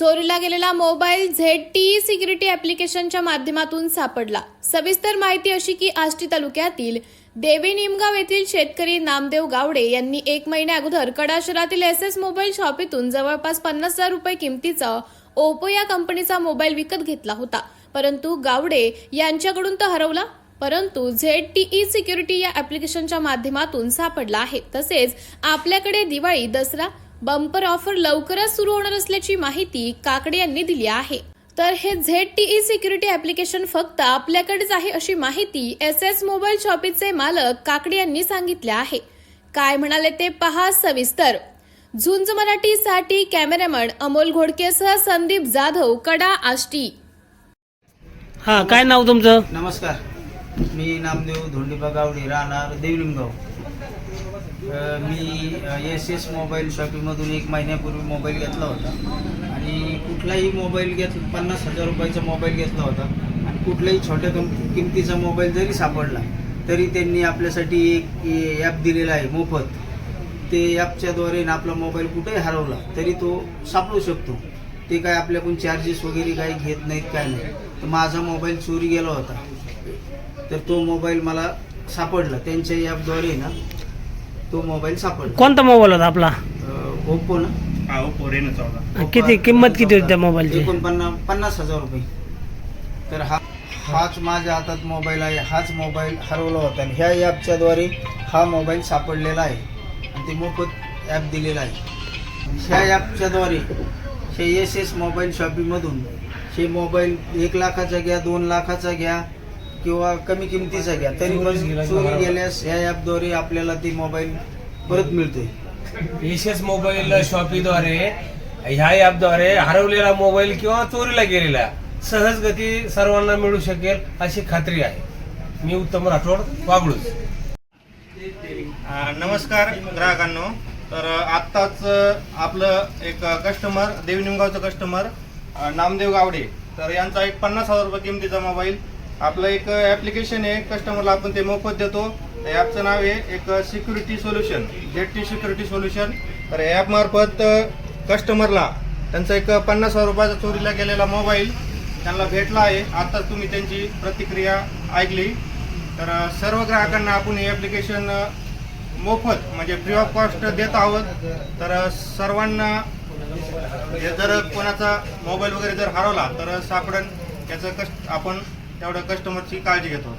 चोरीला गेलेला mobile Z T security ॲप्लिकेशनच्या माध्यमातून सापडला. सविस्तर माहिती अशी की आष्टी तालुक्यातील देवी निमगाव येथील शेतकरी नामदेव गावडे यांनी एक महिन्या अगोदर कडा शहरातील एस एस मोबाईल शॉपीतून जवळपास पन्नास हजार रुपये किमतीचा ओप्पो या कंपनीचा मोबाईल विकत घेतला होता. परंतु गावडे यांच्याकडून तो हरवला. परंतु झेड टीई सिक्युरिटी या ॲप्लिकेशनच्या माध्यमातून सापडला आहे. तसेच आपल्याकडे दिवाळी दसरा बंपर ऑफर लवकरच सुरू होणार असल्याची माहिती काकडे यांनी दिली आहे. तर हे झेड टीई सिक्युरिटी ऍप्लिकेशन फक्त आपल्याकडेच आहे अशी माहिती एस एस मोबाईल शॉपीचे मालक काकडे यांनी सांगितले आहे. काय म्हणाले ते पहा सविस्तर. झुंज मराठीसाठी कॅमेरामन अमोल घोडकेसह संदीप जाधव कडा आष्टी. हा काय नाव तुमचं? नमस्कार. मी नामदेव धोंडीबा गावडे राहणार देवलिंगगाव अ, मी एस एस मोबाईल शॉपीमधून एक महिन्यापूर्वी मोबाईल घेतला होता. आणि कुठलाही मोबाईल घेत पन्नास हजार रुपयाचा मोबाईल घेतला होता. आणि कुठलाही छोट्या कम किमतीचा मोबाईल जरी सापडला तरी त्यांनी आपल्यासाठी एक ॲप दिलेला आहे मोफत. ते ॲपच्याद्वारे ना आपला मोबाईल कुठेही हरवला तरी तो सापडू शकतो. ते काय आपल्याकडून चार्जेस वगैरे काही घेत नाहीत काय नाही. तर माझा मोबाईल चोरी गेला होता. तर तो मोबाईल मला सापडला. त्यांच्या ॲपद्वारे ना तो मोबाईल सापडला. कोणता मोबाईल होता आपला? ओप्पो ना. हा ओप्पो रेनो चौदा. किती किंमत किती होती त्या मोबाईलची एकोणपन्नास पन्नास हजार रुपये. तर हा हाच माझ्या हातात मोबाईल आहे. हाच मोबाईल हरवला होता. आणि ह्या ॲपच्याद्वारे हा मोबाईल सापडलेला आहे. आणि ते मोफत ॲप दिलेला आहे. ह्या ॲपच्याद्वारे हे एस एस मोबाईल शॉपिंगमधून हे मोबाईल एक लाखाचा घ्या दोन लाखाचा घ्या किंवा कमी किमतीचा घ्या. तरी पण चोरी गेल्यास ह्या ॲपद्वारे आपल्याला ते मोबाईल परत मिळतोय. एस मोबाईल शॉपीद्वारे ह्या ॲपद्वारे हरवलेला मोबाईल किंवा चोरीला गेलेला सहज गती सर्वांना मिळू शकेल अशी खात्री आहे. मी उत्तम राठोड वागळूच नमस्कार ग्राहकांनो. तर आत्ताच आपलं एक कस्टमर देवनिमगावचं कस्टमर नामदेव गावडे. तर यांचा एक पन्नास हजार रुपये किमतीचा मोबाईल आपलं एक ॲप्लिकेशन आहे कस्टमरला आपण ते मोफत देतो. त्या ॲपचं नाव आहे एक security solution Z T security solution तर ॲपमार्फत कस्टमरला त्यांचा एक पन्नास हजार रुपयाचा चोरीला गेलेला मोबाईल त्यांना भेटला आहे. आत्ताच तुम्ही त्यांची प्रतिक्रिया ऐकली. तर सर्व ग्राहकांना आपण हे ॲप्लिकेशन मोफत म्हणजे फ्री ऑफ कॉस्ट देत आहोत. तर सर्वांना हे जर कोणाचा मोबाईल वगैरे जर हरवला तर सापडन याचं कष्ट आपण तेवढं कस्टमरची काळजी घेतो.